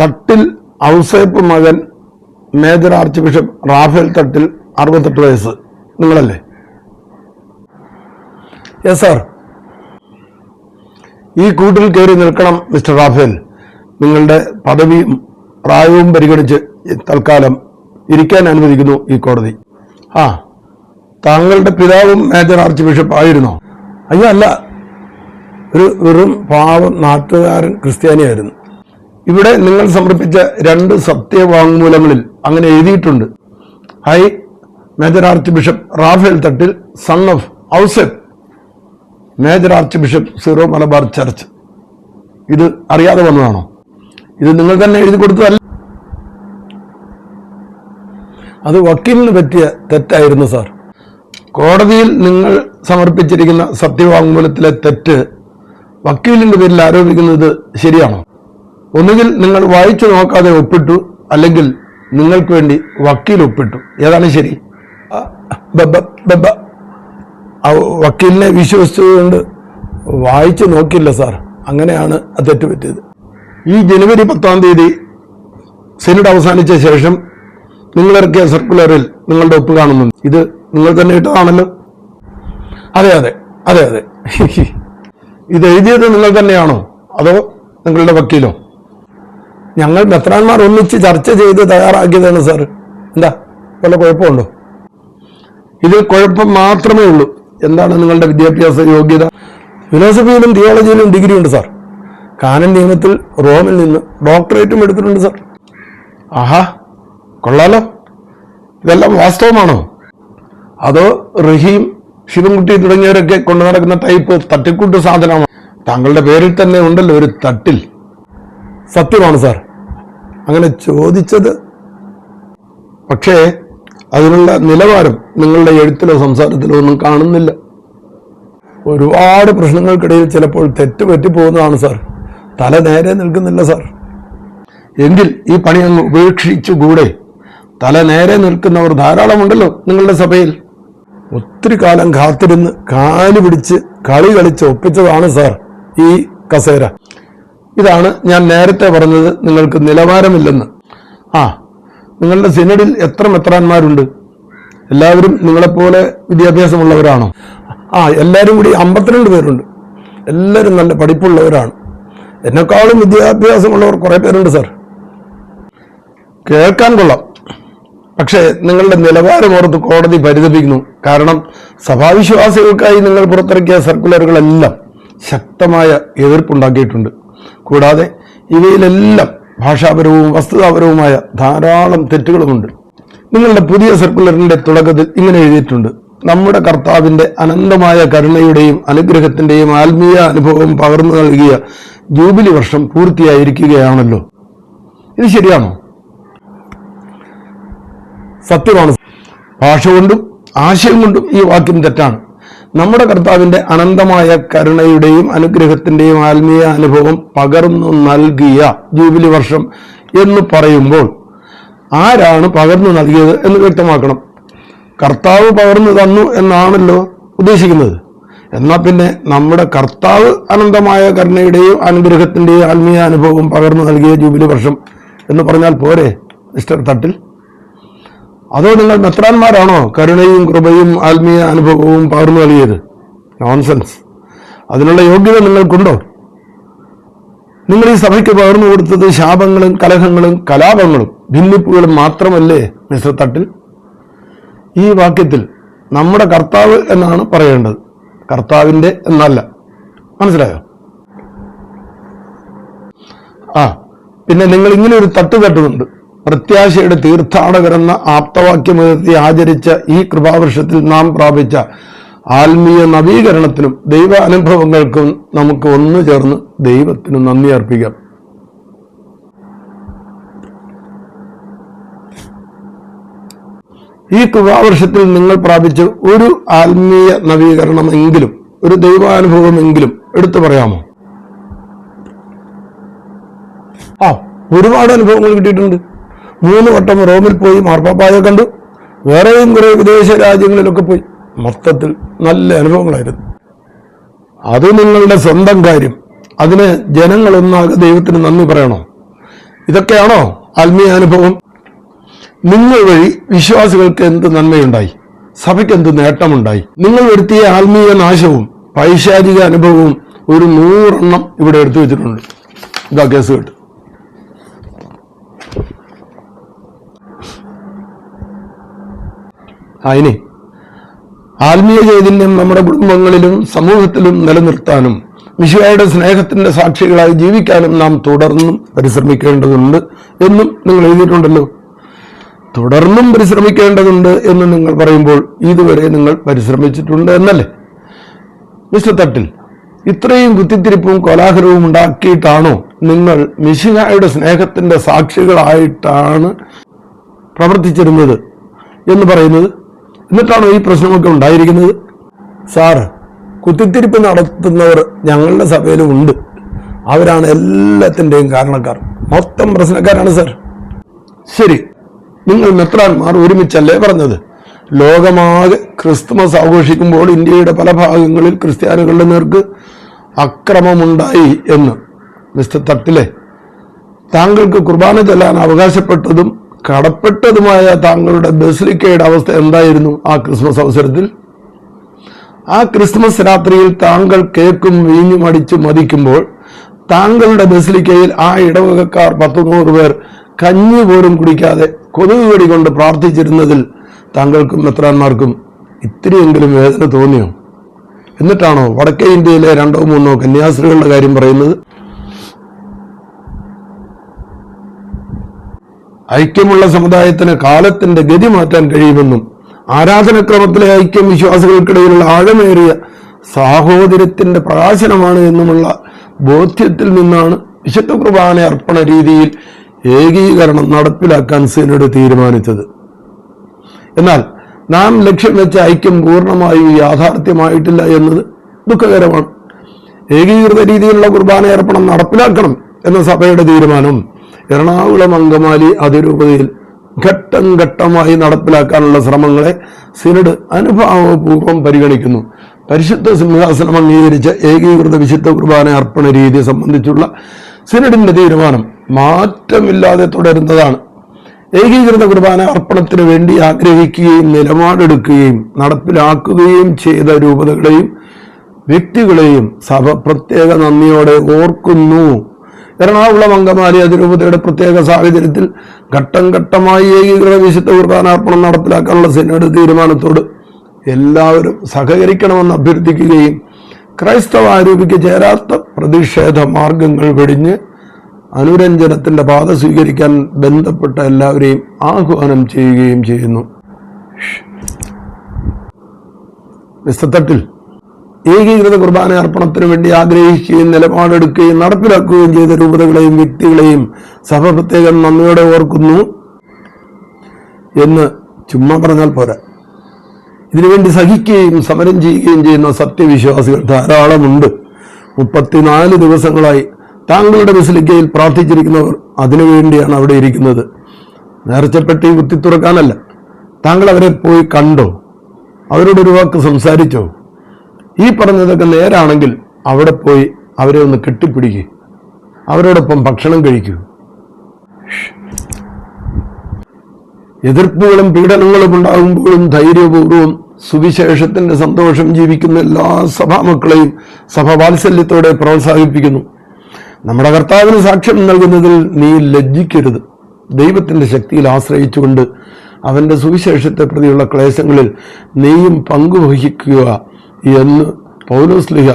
തട്ടിൽ ഔസേപ്പ് മകൻ major archbishop Rafale Thattil അറുപത്തെട്ട് വയസ്സ്. നിങ്ങളല്ലേ? യെസ് സാർ ഈ കൂട്ടിൽ കയറി നിൽക്കണം മിസ്റ്റർ റാഫേൽ. നിങ്ങളുടെ പദവിയും പ്രായവും പരിഗണിച്ച് തൽക്കാലം ഇരിക്കാൻ അനുവദിക്കുന്നു ഈ കോടതി. ആ താങ്കളുടെ പിതാവും മേജർ ആർച്ച് ബിഷപ്പ് ആയിരുന്നോ? അയ്യോ അല്ല. ഒരു വെറും പാവം നാട്ടുകാരൻ ക്രിസ്ത്യാനിയായിരുന്നു. ഇവിടെ നിങ്ങൾ സമർപ്പിച്ച രണ്ട് സത്യവാങ്മൂലങ്ങളിൽ അങ്ങനെ എഴുതിയിട്ടുണ്ട്. High major archbishop Raphael Thattil son of Ouseph major archbishop Syro Malabar church. ഇത് അറിയാതെ വന്നതാണോ? ഇത് നിങ്ങൾ തന്നെ എഴുതി കൊടുത്തതല്ല. അത് വക്കീലിന് പറ്റിയ തെറ്റായിരുന്നു സാർ. കോടതിയിൽ നിങ്ങൾ സമർപ്പിച്ചിരിക്കുന്ന സത്യവാങ്മൂലത്തിലെ തെറ്റ് വക്കീലിന്റെ പേരിൽ ആരോപിക്കുന്നത് ശരിയാണോ? ഒന്നുകിൽ നിങ്ങൾ വായിച്ചു നോക്കാതെ ഒപ്പിട്ടു അല്ലെങ്കിൽ നിങ്ങൾക്ക് വേണ്ടി വക്കീൽ ഒപ്പിട്ടു. ഏതാണ് ശരി? വക്കീലിനെ വിശ്വസിച്ചതുകൊണ്ട് വായിച്ചു നോക്കില്ല സാർ. അങ്ങനെയാണ് അത് തെറ്റുപറ്റിയത് ഈ ജനുവരി പത്താം തീയതി സെനറ്റ് അവസാനിച്ച ശേഷം നിങ്ങളിറക്കിയ സർക്കുലറിൽ നിങ്ങളുടെ ഒപ്പ് കാണുന്നുണ്ട്. ഇത് നിങ്ങൾ തന്നെ ഇട്ടതാണല്ലോ? അതെ അതെ അതെ അതെ. ഇത് എഴുതിയത് നിങ്ങൾ തന്നെയാണോ? അതോ നിങ്ങളുടെ വക്കീലോ? ഞങ്ങൾ മെത്രാന്മാർ ഒന്നിച്ച് ചർച്ച ചെയ്ത് തയ്യാറാക്കിയതാണ് സാർ എന്താ? വല്ല കുഴപ്പമുണ്ടോ? ഇതിൽ കുഴപ്പം മാത്രമേ ഉള്ളൂ. എന്താണ് നിങ്ങളുടെ വിദ്യാഭ്യാസ യോഗ്യത? ഫിലോസഫിയിലും തിയോളജിയിലും ഡിഗ്രി ഉണ്ട് സാർ. കാനൻ നിയമത്തിൽ റോമിൽ നിന്ന് ഡോക്ടറേറ്റും എടുത്തിട്ടുണ്ട് സാർ. ആഹാ കൊള്ളാലോ. ഇതെല്ലാം വാസ്തവമാണോ? അതോ റഹീം ശിവൻകുട്ടി തുടങ്ങിയവരൊക്കെ കൊണ്ടു നടക്കുന്ന ടൈപ്പ് തട്ടിക്കൂട്ട് സാധനമാണ്? താങ്കളുടെ പേരിൽ തന്നെ ഉണ്ടല്ലോ ഒരു തട്ടിൽ. സത്യമാണ് സാർ. അങ്ങനെ ചോദിച്ചത്. പക്ഷേ അതിനുള്ള നിലവാരം നിങ്ങളുടെ എഴുത്തിലോ സംസാരത്തിലോ ഒന്നും കാണുന്നില്ല. ഒരുപാട് പ്രശ്നങ്ങൾക്കിടയിൽ ചിലപ്പോൾ തെറ്റ് പറ്റിപ്പോകുന്നതാണ് സാർ. തല നേരെ നിൽക്കുന്നില്ല സാർ. എങ്കിൽ ഈ പണി അങ്ങ് ഉപേക്ഷിച്ചുകൂടെ? തല നേരെ നിൽക്കുന്നവർ ധാരാളമുണ്ടല്ലോ നിങ്ങളുടെ സഭയിൽ. ഒത്തിരി കാലം കാത്തിരുന്ന് കാൽ പിടിച്ച് കളി കളിച്ച് ഒപ്പിച്ചതാണ് സാർ ഈ കസേര. ഇതാണ് ഞാൻ നേരത്തെ പറഞ്ഞത് നിങ്ങൾക്ക് നിലവാരമില്ലെന്ന്. ആ നിങ്ങളുടെ സിനഡിൽ എത്ര മെത്രാന്മാരുണ്ട്? എല്ലാവരും നിങ്ങളെപ്പോലെ വിദ്യാഭ്യാസമുള്ളവരാണോ? ആ എല്ലാവരും കൂടി അമ്പത്തിരണ്ട് പേരുണ്ട്. എല്ലാവരും നല്ല പഠിപ്പുള്ളവരാണ്. എന്നെക്കാളും വിദ്യാഭ്യാസമുള്ളവർ കുറേ പേരുണ്ട് സാർ. കേൾക്കാൻ കൊള്ളാം. പക്ഷേ നിങ്ങളുടെ നിലവാരം ഓർത്ത് കോടതി പരിതപിക്കുന്നു. കാരണം സഭാവിശ്വാസികൾക്കായി നിങ്ങൾ പുറത്തിറക്കിയ സർക്കുലറുകളെല്ലാം ശക്തമായ എതിർപ്പുണ്ടാക്കിയിട്ടുണ്ട്. കൂടാതെ ഇവയിലെല്ലാം ഭാഷാപരവും വസ്തുതാപരവുമായ ധാരാളം തെറ്റുകളുമുണ്ട്. നിങ്ങളുടെ പുതിയ സർക്കുലറിന്റെ തുടക്കത്തിൽ ഇങ്ങനെ എഴുതിയിട്ടുണ്ട്. നമ്മുടെ കർത്താവിന്റെ അനന്തമായ കരുണയുടെയും അനുഗ്രഹത്തിന്റെയും ആത്മീയ അനുഭവം പകർന്നു നൽകിയ ജൂബിലി വർഷം പൂർത്തിയായിരിക്കുകയാണല്ലോ. ഇത് ശരിയാണോ? സത്യമാണ്. ഭാഷ കൊണ്ടും ആശയം കൊണ്ടും ഈ വാക്യം തെറ്റാണ്. നമ്മുടെ കർത്താവിന്റെ അനന്തമായ കരുണയുടെയും അനുഗ്രഹത്തിന്റെയും ആത്മീയ അനുഭവം പകർന്നു നൽകിയ ജൂബിലി വർഷം എന്ന് പറയുമ്പോൾ ആരാണ് പകർന്നു നൽകിയത് എന്ന് വ്യക്തമാക്കണം. കർത്താവ് പകർന്നു തന്നു എന്നാണല്ലോ ഉദ്ദേശിക്കുന്നത്. എന്നാൽ പിന്നെ നമ്മുടെ കർത്താവ് അനന്തമായ കരുണയുടെയും അനുഗ്രഹത്തിന്റെയും ആത്മീയ അനുഭവം പകർന്നു നൽകിയ ജൂബിലി വർഷം എന്ന് പറഞ്ഞാൽ പോരെ മിസ്റ്റർ തട്ടിൽ? അതോ നിങ്ങൾ മെത്രാന്മാരാണോ? കരുണയും കൃപയും ആത്മീയ അനുഭവവും പകർന്നു നൽകിയത്? നോൺസെൻസ് അതിനുള്ള യോഗ്യത നിങ്ങൾക്കുണ്ടോ? നിങ്ങൾ ഈ സഭയ്ക്ക് പകർന്നു കൊടുത്തത് ശാപങ്ങളും കലഹങ്ങളും കലാപങ്ങളും ഭിന്നിപ്പുകളും മാത്രമല്ലേ മിസ്റ്റർ തട്ടിൽ? ഈ വാക്യത്തിൽ നമ്മുടെ കർത്താവ് എന്നാണ് പറയേണ്ടത്. കർത്താവിന്റെ എന്നല്ല. മനസ്സിലായോ? ആ പിന്നെ നിങ്ങൾ ഇങ്ങനെ ഒരു തട്ട് തട്ടുന്നുണ്ട് പ്രത്യാശയുടെ തീർത്ഥാടകരെന്ന ആപ്തവാക്യമെത്തി ആചരിച്ച ഈ കൃപാവർഷത്തിൽ നാം പ്രാപിച്ച ആത്മീയ നവീകരണത്തിനും ദൈവ അനുഭവങ്ങൾക്കും നമുക്ക് ഒന്നു ചേർന്ന് ദൈവത്തിന് നന്ദി അർപ്പിക്കാം. ഈ കൃപാവർഷത്തിൽ നിങ്ങൾ പ്രാപിച്ച ഒരു ആത്മീയ നവീകരണമെങ്കിലും ഒരു ദൈവാനുഭവമെങ്കിലും എടുത്തു പറയാമോ? ആ ഒരുപാട് അനുഭവങ്ങൾ കിട്ടിയിട്ടുണ്ട്. മൂന്ന് വട്ടം റോമിൽ പോയി മാർപ്പാപ്പായെ കണ്ടു. വേറെയും കുറെ വിദേശ രാജ്യങ്ങളിലൊക്കെ പോയി. മൊത്തത്തിൽ നല്ല അനുഭവങ്ങളായിരുന്നു. അത് നിങ്ങളുടെ സ്വന്തം കാര്യം. അതിന് ജനങ്ങളൊന്നാകെ ദൈവത്തിന് നന്ദി പറയണോ. ഇതൊക്കെയാണോ ആത്മീയ അനുഭവം? നിങ്ങൾ വഴി വിശ്വാസികൾക്ക് എന്ത് നന്മയുണ്ടായി? സഭയ്ക്ക് എന്ത് നേട്ടമുണ്ടായി? നിങ്ങൾ വരുത്തിയ ആത്മീയ നാശവും പൈശാചിക അനുഭവവും ഒരു നൂറെണ്ണം ഇവിടെ എടുത്തു വെച്ചിട്ടുണ്ട്. ഇതാ കേസ് കേട്ട്. ആ ഇനി ആത്മീയ ചൈതന്യം നമ്മുടെ കുടുംബങ്ങളിലും സമൂഹത്തിലും നിലനിർത്താനും വിശുവായുടെ സ്നേഹത്തിന്റെ സാക്ഷികളായി ജീവിക്കാനും നാം തുടർന്നും പരിശ്രമിക്കേണ്ടതുണ്ട് എന്നും നിങ്ങൾ എഴുതിയിട്ടുണ്ടല്ലോ. തുടർന്നും പരിശ്രമിക്കേണ്ടതുണ്ട് എന്ന് നിങ്ങൾ പറയുമ്പോൾ ഇതുവരെ നിങ്ങൾ പരിശ്രമിച്ചിട്ടുണ്ട് എന്നല്ലേ? മിസ്റ്റർ തട്ടിൽ ഇത്രയും കുത്തിത്തിരിപ്പും കോലാഹലവും ഉണ്ടാക്കിയിട്ടാണോ നിങ്ങൾ മിശിഹായുടെ സ്നേഹത്തിന്റെ സാക്ഷികളായിട്ടാണ് പ്രവർത്തിച്ചിരുന്നത് എന്ന് പറയുന്നത്? എന്നിട്ടാണോ ഈ പ്രശ്നമൊക്കെ ഉണ്ടായിരിക്കുന്നത്? സാർ കുത്തിത്തിരിപ്പ് നടത്തുന്നവർ ഞങ്ങളുടെ സഭയിലും ഉണ്ട് അവരാണ് എല്ലാത്തിന്റെയും കാരണക്കാർ. മൊത്തം പ്രശ്നക്കാരാണ് സാർ ശരി. നിങ്ങൾ മെത്രാന്മാർ ഒരുമിച്ചല്ലേ പറഞ്ഞത്? ലോകമാകെ ക്രിസ്തുമസ് ആഘോഷിക്കുമ്പോൾ ഇന്ത്യയുടെ പല ഭാഗങ്ങളിൽ ക്രിസ്ത്യാനികളുടെ നേർക്ക് അക്രമമുണ്ടായി എന്ന് മിസ്റ്റർ തട്ടിലെ. താങ്കൾക്ക് കുർബാന ചെല്ലാൻ അവകാശപ്പെട്ടതും കടപ്പെട്ടതുമായ താങ്കളുടെ ബസിലിക്കയുടെ അവസ്ഥ എന്തായിരുന്നു ആ ക്രിസ്മസ് അവസരത്തിൽ? ആ ക്രിസ്മസ് രാത്രിയിൽ താങ്കൾ കേക്കും വീഞ്ഞും അടിച്ച് മതിക്കുമ്പോൾ താങ്കളുടെ ബസിലിക്കയിൽ ആ ഇടവകക്കാർ പത്ത് നൂറ് പേർ കഞ്ഞി പോലും കുടിക്കാതെ കൊതുക് കടി കൊണ്ട് പ്രാർത്ഥിച്ചിരുന്നതിൽ താങ്കൾക്കും മെത്രാന്മാർക്കും ഇത്തിരിയെങ്കിലും വേദന തോന്നിയോ? എന്നിട്ടാണോ വടക്കേ ഇന്ത്യയിലെ രണ്ടോ മൂന്നോ കന്യാസ്ത്രീകളുടെ കാര്യം പറയുന്നത്? ഐക്യമുള്ള സമുദായത്തിന് കാലത്തിന്റെ ഗതി മാറ്റാൻ കഴിയുമെന്നും ആരാധനക്രമത്തിലെ ഐക്യം വിശ്വാസികൾക്കിടയിലുള്ള ആഴമേറിയ സാഹോദര്യത്തിന്റെ പ്രകാശനമാണ് എന്നുമുള്ള ബോധ്യത്തിൽ നിന്നാണ് വിശുദ്ധ കുർബാന അർപ്പണ രീതിയിൽ ഏകീകരണം നടപ്പിലാക്കാൻ സിനഡ് തീരുമാനിച്ചത്. എന്നാൽ നാം ലക്ഷ്യം വെച്ച ഐക്യം പൂർണമായും യാഥാർത്ഥ്യമായിട്ടില്ല എന്നത് ദുഃഖകരമാണ്. ഏകീകൃത രീതിയിലുള്ള കുർബാന അർപ്പണം നടപ്പിലാക്കണം എന്ന സഭയുടെ തീരുമാനം എറണാകുളം അങ്കമാലി അതിരൂപതയിൽ ഘട്ടം ഘട്ടമായി നടപ്പിലാക്കാനുള്ള ശ്രമങ്ങളെ സിനഡ് അനുഭാവപൂർവം പരിഗണിക്കുന്നു. പരിശുദ്ധ സിംഹാസനം അംഗീകരിച്ച ഏകീകൃത വിശുദ്ധ കുർബാന അർപ്പണ രീതി സംബന്ധിച്ചുള്ള സിനഡിന്റെ തീരുമാനം മാറ്റമില്ലാതെ തുടരുന്നതാണ്. ഏകീകൃത കുർബാന അർപ്പണത്തിന് വേണ്ടി ആഗ്രഹിക്കുകയും നിലപാടെടുക്കുകയും നടപ്പിലാക്കുകയും ചെയ്ത രൂപതകളെയും വ്യക്തികളെയും സഭ പ്രത്യേക നന്ദിയോടെ ഓർക്കുന്നു. എറണാകുളം അങ്കമാലി അതിരൂപതയുടെ പ്രത്യേക സാഹചര്യത്തിൽ ഘട്ടം ഘട്ടമായി ഏകീകൃത വിശുദ്ധ കുർബാനാർപ്പണം നടപ്പിലാക്കാനുള്ള സെനഡ് തീരുമാനത്തോട് എല്ലാവരും സഹകരിക്കണമെന്ന് അഭ്യർത്ഥിക്കുകയും ക്രൈസ്തവ ആരോപിക്ക് ചേരാത്ത പ്രതിഷേധ മാർഗങ്ങൾ വെടിഞ്ഞ് അനുരഞ്ജനത്തിന്റെ പാത സ്വീകരിക്കാൻ ബന്ധപ്പെട്ട എല്ലാവരെയും ആഹ്വാനം ചെയ്യുകയും ചെയ്യുന്നു. തട്ടിൽ ഏകീകൃത കുർബാന അർപ്പണത്തിന് വേണ്ടി ആഗ്രഹിക്കുകയും നിലപാടെടുക്കുകയും നടപ്പിലാക്കുകയും ചെയ്ത രൂപതകളെയും വ്യക്തികളെയും സഭ പ്രത്യേകം നന്ദിയോടെ ഓർക്കുന്നു എന്ന് ചുമ്മാ പറഞ്ഞാൽ പോരാ. ഇതിനുവേണ്ടി സഹിക്കുകയും സമരം ചെയ്യുകയും ചെയ്യുന്ന സത്യവിശ്വാസികൾ ധാരാളമുണ്ട്. മുപ്പത്തിനാല് ദിവസങ്ങളായി താങ്കളുടെ ബസിലിക്കയിൽ പ്രാർത്ഥിച്ചിരിക്കുന്നവർ അതിനുവേണ്ടിയാണ് അവിടെ ഇരിക്കുന്നത്. നേർച്ചപ്പെട്ടി കുത്തിത്തുറക്കാനല്ല. താങ്കൾ അവരെ പോയി കണ്ടോ? അവരോടൊരു വാക്ക് സംസാരിച്ചോ? ഈ പറഞ്ഞതൊക്കെ നേരാണെങ്കിൽ അവിടെ പോയി അവരെ ഒന്ന് കെട്ടിപ്പിടിക്കുക അവരോടൊപ്പം ഭക്ഷണം കഴിക്കൂ. എതിർപ്പുകളും പീഡനങ്ങളും ഉണ്ടാകുമ്പോഴും ധൈര്യപൂർവം സുവിശേഷത്തിന്റെ സന്തോഷം ജീവിക്കുന്ന എല്ലാ സഭാമക്കളെയും സഭ വാത്സല്യത്തോടെ പ്രോത്സാഹിപ്പിക്കുന്നു. നമ്മുടെ കർത്താവിന് സാക്ഷ്യം നൽകുന്നതിൽ നീ ലജ്ജിക്കരുത്. ദൈവത്തിന്റെ ശക്തിയിൽ ആശ്രയിച്ചുകൊണ്ട് അവന്റെ സുവിശേഷത്തെ പ്രതിയുള്ള ക്ലേശങ്ങളിൽ നീയും പങ്കുവഹിക്കുക. എന്ന് പൗലോസ്ലിഹ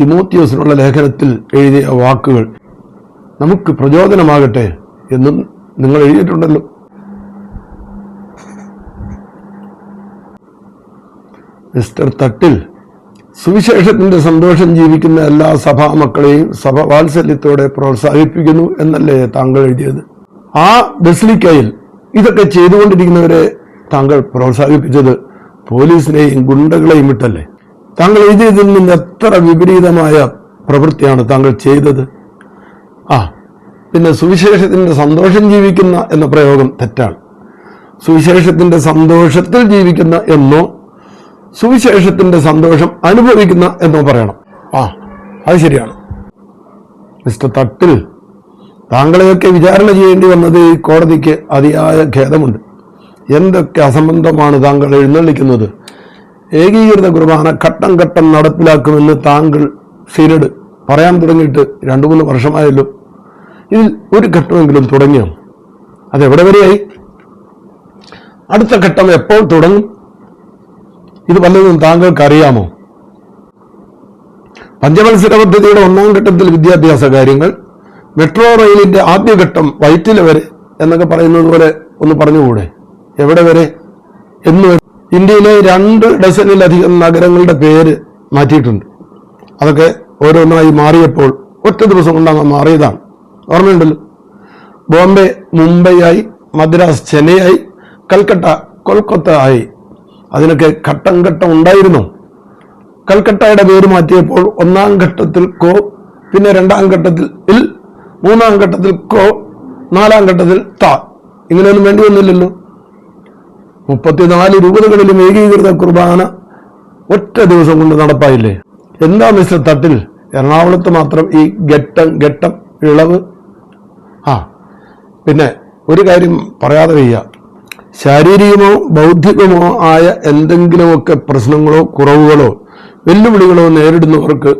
തിമോത്തിയോസിനുള്ള ലേഖനത്തിൽ എഴുതിയ വാക്കുകൾ നമുക്ക് പ്രചോദനമാകട്ടെ എന്നും നിങ്ങൾ എഴുതിയിട്ടുണ്ടല്ലോ. മിസ്റ്റർ തട്ടിൽ സുവിശേഷത്തിന്റെ സന്തോഷം ജീവിക്കുന്ന എല്ലാ സഭാ മക്കളെയും സഭ വാത്സല്യത്തോടെ പ്രോത്സാഹിപ്പിക്കുന്നു എന്നല്ലേ താങ്കൾ എഴുതിയത്? ആ ബസ്ലിക്കയിൽ ഇതൊക്കെ ചെയ്തുകൊണ്ടിരിക്കുന്നവരെ താങ്കൾ പ്രോത്സാഹിപ്പിച്ചത് പോലീസിനെയും ഗുണ്ടകളെയും വിട്ടല്ലേ താങ്കൾ എഴുതിയതിൽ നിന്ന് എത്ര വിപരീതമായ പ്രവൃത്തിയാണ് താങ്കൾ ചെയ്തത്? ആ പിന്നെ സുവിശേഷത്തിന്റെ സന്തോഷം ജീവിക്കുന്ന എന്ന പ്രയോഗം തെറ്റാണ്. സുവിശേഷത്തിന്റെ സന്തോഷത്തിൽ ജീവിക്കുന്ന എന്നോ സുവിശേഷത്തിന്റെ സന്തോഷം അനുഭവിക്കുന്ന എന്നോ പറയണം. ആ അത് ശരിയാണ്. മിസ്റ്റർ തട്ടിൽ താങ്കളെയൊക്കെ വിചാരണ ചെയ്യേണ്ടി വന്നത് ഈ കോടതിക്ക് അതിയായ ഖേദമുണ്ട്. എന്തൊക്കെ അസംബന്ധമാണ് താങ്കൾ എഴുന്നള്ളിക്കുന്നത്? ഏകീകൃത കുർബാന ഘട്ടം ഘട്ടം നടപ്പിലാക്കുമെന്ന് താങ്കൾ സിനഡ് പറയാൻ തുടങ്ങിയിട്ട് രണ്ടു മൂന്ന് വർഷമായല്ലോ. ഇതിൽ ഒരു ഘട്ടമെങ്കിലും തുടങ്ങിയോ? അതെവിടെ വരെയായി? അടുത്ത ഘട്ടം എപ്പോൾ തുടങ്ങും? ഇത് വല്ലതും താങ്കൾക്ക് അറിയാമോ പഞ്ചവത്സര പദ്ധതിയുടെ ഒന്നാം ഘട്ടത്തിൽ വിദ്യാഭ്യാസ കാര്യങ്ങൾ മെട്രോ റെയിലിന്റെ ആദ്യഘട്ടം വൈറ്റില വരെ എന്നൊക്കെ പറയുന്നത് പോലെ ഒന്ന് പറഞ്ഞുകൂടെ? എവിടെ വരെ? എന്ന്? ഇന്ത്യയിലെ രണ്ട് ഡസനിലധികം നഗരങ്ങളുടെ പേര് മാറ്റിയിട്ടുണ്ട്. അതൊക്കെ ഓരോന്നായി മാറിയപ്പോൾ ഒറ്റ ദിവസം കൊണ്ടാണ് മാറിയതാണ്. ഓർമ്മയുണ്ടല്ലോ? ബോംബെ മുംബൈയായി മദ്രാസ് ചെന്നൈയായി കൽക്കട്ട കൊൽക്കത്ത ആയി. അതിനൊക്കെ ഘട്ടം ഘട്ടം ഉണ്ടായിരുന്നു. കൽക്കട്ടയുടെ പേര് മാറ്റിയപ്പോൾ ഒന്നാം ഘട്ടത്തിൽ കോ പിന്നെ രണ്ടാം ഘട്ടത്തിൽ ഇൽ മൂന്നാം ഘട്ടത്തിൽ കോ നാലാം ഘട്ടത്തിൽ ത. ഇങ്ങനെയൊന്നും വേണ്ടി വന്നില്ലല്ലോ? മുപ്പത്തിനാല് രൂപതകളിലും ഏകീകൃത കുർബാന ഒറ്റ ദിവസം കൊണ്ട് നടപ്പായില്ലേ? എന്താ മിസ്റ്റർ തട്ടിൽ? എറണാകുളത്ത് മാത്രം ഈ ഘട്ടം ഘട്ടം ഇളവ്? ആ പിന്നെ ഒരു കാര്യം പറയാതെ വയ്യ. ശാരീരികമോ ബൗദ്ധികമോ ആയ എന്തെങ്കിലുമൊക്കെ പ്രശ്നങ്ങളോ കുറവുകളോ വെല്ലുവിളികളോ നേരിടുന്നവർക്ക്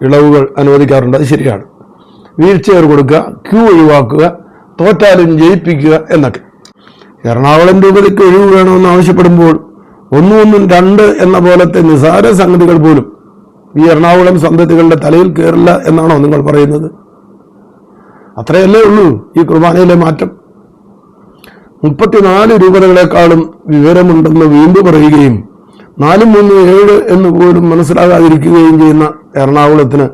ഇളവുകൾ അനുവദിക്കാറുണ്ട്. അത് ശരിയാണ്. വീഴ്ചയർ കൊടുക്കുക ക്യൂ ഒഴിവാക്കുക തോറ്റാലും ജയിപ്പിക്കുക എന്നൊക്കെ. എറണാകുളം രൂപതയ്ക്ക് ഒഴിവ് വേണമെന്ന് ആവശ്യപ്പെടുമ്പോൾ ഒന്നും ഒന്നും രണ്ട് എന്ന പോലത്തെ നിസാര സംഗതികൾ പോലും ഈ എറണാകുളം സന്തതികളുടെ തലയിൽ കയറില്ല എന്നാണോ നിങ്ങൾ പറയുന്നത്? അത്രയല്ലേ ഉള്ളൂ ഈ കുർബാനയിലെ മാറ്റം. മുപ്പത്തിനാല് രൂപതകളെക്കാളും വിവരമുണ്ടെന്ന് വീണ്ടും പറയുകയും നാലും മൂന്ന് ഏഴ് എന്ന് പോലും മനസ്സിലാകാതിരിക്കുകയും ചെയ്യുന്ന എറണാകുളത്തിന്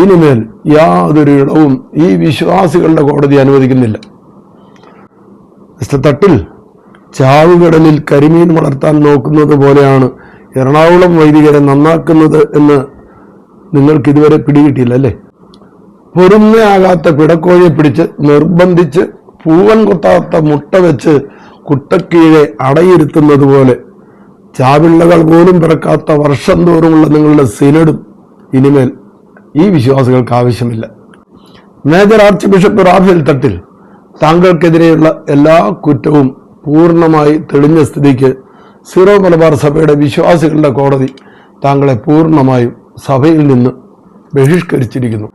ഇനിമേൽ യാതൊരു ഇടവും ഈ വിശ്വാസികളുടെ കോടതി അനുവദിക്കുന്നില്ല. മിസ്റ്റർ തട്ടിൽ ചാവുകടലിൽ കരിമീൻ വളർത്താൻ നോക്കുന്നത് പോലെയാണ് എറണാകുളം വൈദികരെ നന്നാക്കുന്നത് എന്ന് നിങ്ങൾക്ക് ഇതുവരെ പിടികിട്ടിയില്ല അല്ലേ? പൊരുന്നയാകാത്ത പിടക്കോഴിയെ പിടിച്ച് നിർബന്ധിച്ച് പൂവൻ കൊത്താത്ത മുട്ട വെച്ച് കുട്ടക്കീഴെ അടയിരുത്തുന്നത് പോലെ ചാവിള്ളകൾ പോലും പിറക്കാത്ത വർഷം തോറുമുള്ള നിങ്ങളുടെ സിനഡും ഇനിമേൽ ഈ വിശ്വാസികൾക്ക് ആവശ്യമില്ല. Major archbishop Rafale Thattil താങ്കൾക്കെതിരെയുള്ള എല്ലാ കുറ്റവും പൂർണമായി തെളിഞ്ഞ സ്ഥിതിക്ക് സീറോ മലബാർ സഭയുടെ വിശ്വാസികളുടെ കോടതി താങ്കളെ പൂർണമായും സഭയിൽ നിന്ന് ബഹിഷ്കരിച്ചിരിക്കുന്നു.